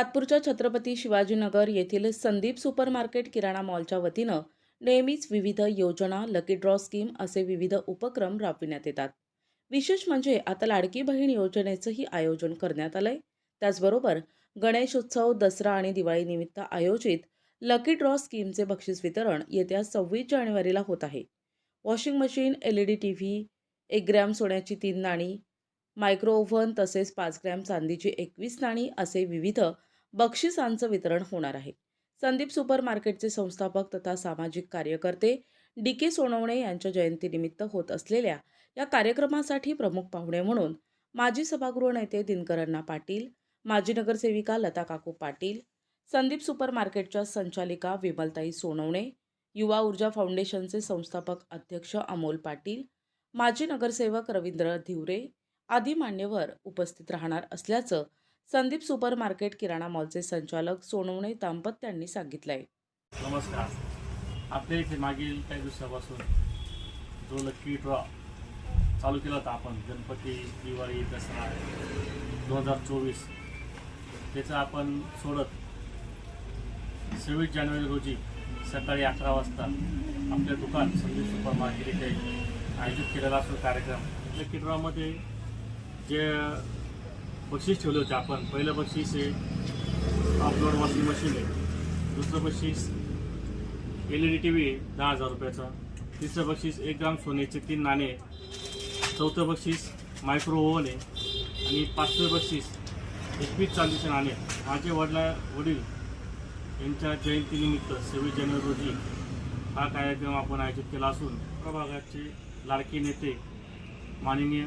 सातपूरच्या छत्रपती शिवाजीनगर येथील Sandeep super market किराणा मॉलच्या वतीनं नेहमीच विविध योजना लकी ड्रॉ स्कीम असे विविध उपक्रम राबविण्यात येतात. विशेष म्हणजे आता लाडकी बहीण योजनेचंही आयोजन करण्यात आलंय. त्याचबरोबर गणेशोत्सव दसरा आणि दिवाळीनिमित्त आयोजित लकी ड्रॉ स्कीमचे बक्षीस वितरण येत्या सव्वीस जानेवारीला होत आहे. Washing machine L E D T V एक ग्रॅम सोन्याची तीन नाणी मायक्रो ओव्हन तसेच पाच ग्रॅम चांदीची एकवीस नाणी असे विविध बक्षिसांचं वितरण होणार आहे. संदीप सुपर मार्केटचे संस्थापक तथा सामाजिक कार्यकर्ते डी के सोनवणे यांच्या जयंतीनिमित्त होत असलेल्या या कार्यक्रमासाठी प्रमुख पाहुणे म्हणून माजी सभागृह नेते दिनकरण्णा पाटील माजी नगरसेविका लता काकू पाटील संदीप सुपर मार्केटच्या संचालिका विमलताई सोनवणे युवा ऊर्जा फाउंडेशनचे संस्थापक अध्यक्ष अमोल पाटील माजी नगरसेवक रवींद्र धिवरे आदी मान्यवर उपस्थित राहणार असल्याचं संदीप सुपर मार्केट किराणा मॉलचे संचालक सोनवणे सांगितलं आहे नमस्कार. आपल्या इथे मागील काही दिवसापासून जो लकी ड्रॉ चालू केला होता आपण गणपती दिवाळी दसरा दोन हजार चोवीस त्याचं आपण सोडत सव्वीस जानेवारी रोजी सकाळी अकरा वाजता आपल्या दुकान संदीप सुपर मार्केट इथे आयोजित केलेला असतो कार्यक्रम. लकी ड्रॉमध्ये जे बक्षीस ठेवले होते आपण. पहिलं बक्षीस हे अपलोड वॉशिंग मशीन आहे. दुसरं बक्षीस L E D T V दहा हजार रुपयाचा. तिसरं बक्षीस एक ग्राम सोन्याचे तीन नाणे चौथं बक्षीस मायक्रो ओव्हन आहे. आणि पाचवं बक्षीस एकवीस चांदीचे नाणे माझे वडला वडील यांच्या जयंतीनिमित्त सव्वीस जानेवारी रोजी हा कार्यक्रम आपण आयोजित केला असून प्रभागाचे लाडके नेते माननीय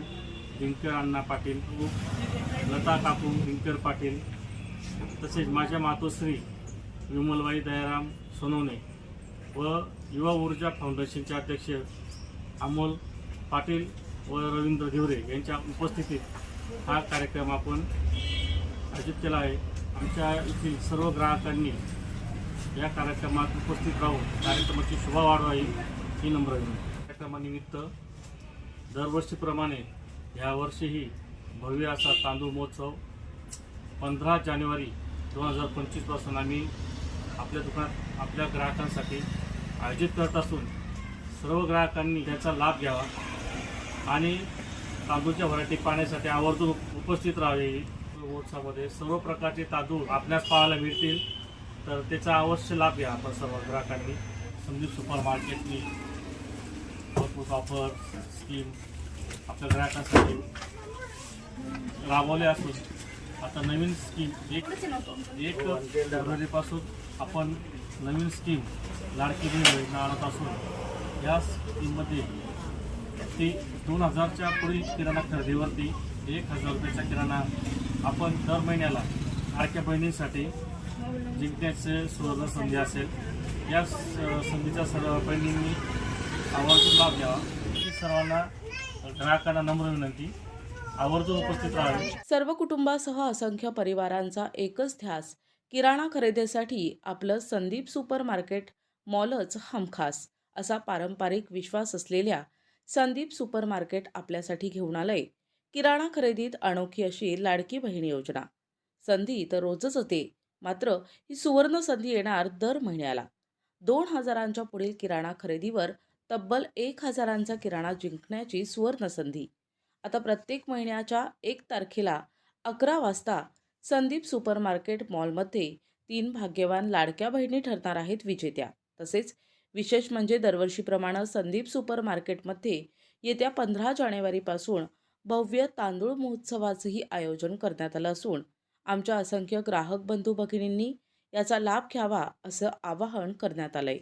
दिनकर अण्णा पाटील लता काकू दिनकर पाटील तसेच माझ्या मातोश्री विमलबाई दयाराम सोनवणे व युवा ऊर्जा फाउंडेशनचे अध्यक्ष अमोल पाटील व रवींद्र धिवरे यांच्या उपस्थितीत हा कार्यक्रम आपण आयोजित केला आहे. आमच्या येथील सर्व ग्राहकांनी या कार्यक्रमात उपस्थित राहून कार्यक्रमाची शोभा वाढवावी ही नम्र कार्यक्रमानिमित्त दरवर्षीप्रमाणे यावर्षीही भव्य असा तांदूळ महोत्सव. पंधरा जानेवारी दोन हजार पंचवीसपासून आम्ही आपल्या दुकानात आपल्या ग्राहकांसाठी आयोजित करत असून सर्व ग्राहकांनी त्याचा लाभ घ्यावा आणि तांदूळच्या व्हरायटी पाहण्यासाठी आवर्जून उपस्थित राहावे. महोत्सवामध्ये सर्व प्रकारचे तांदूळ आपल्यास पाहायला मिळतील. तर त्याचा अवश्य लाभ घ्या आपण सर्व ग्राहकांनी. संदीप सुपर मार्केटनी भरपूर ऑफर स्कीम आपल्या ग्राहकांसाठी राबवले असून आता नवीन स्कीम एक एक फेब्रुवारीपासून आपण नवीन स्कीम लाडकी बहीण योजना आणत असून या स्कीममध्ये ती दोन हजारच्या पुढील किराणा खरेदीवरती एक हजार रुपयाचा किराणा आपण दर महिन्याला लाडक्या बहिणींसाठी जिंकण्याचे सुवर्ण संधी असेल. या स- संधीचा सर्व बहिणींनी आवर्जून लाभ घ्यावा. ही सर्वांना ग्राहकांना नम्र विनंती. आवर्जून उपस्थित राहावे. सर्व कुटुंबासह असंख्य परिवारांचा एकच ध्यास किराणा खरेदीसाठी आपलं संदीप सुपर मार्केट मॉलच हमखास असा पारंपरिक विश्वास असलेल्या संदीप सुपर मार्केट आपल्यासाठी घेऊन आलंय. किराणा खरेदीत अनोखी अशी लाडकी बहीण योजना. संधी तर रोजच होते मात्र ही सुवर्ण संधी येणार दर महिन्याला. दोन हजारांच्या पुढील किराणा खरेदीवर तब्बल एक हजारांचा किराणा जिंकण्याची सुवर्ण संधी. आता प्रत्येक महिन्याच्या एक तारखेला अकरा वाजता संदीप सुपर मार्केट मॉलमध्ये तीन भाग्यवान लाडक्या बहिणी ठरणार आहेत विजेत्या. तसेच विशेष म्हणजे दरवर्षीप्रमाणे संदीप सुपर मार्केटमध्ये येत्या पंधरा जानेवारीपासून भव्य तांदूळ महोत्सवाचंही आयोजन करण्यात आलं असून आमच्या असंख्य ग्राहक बंधू भगिनींनी याचा लाभ घ्यावा असं आवाहन करण्यात आलंय.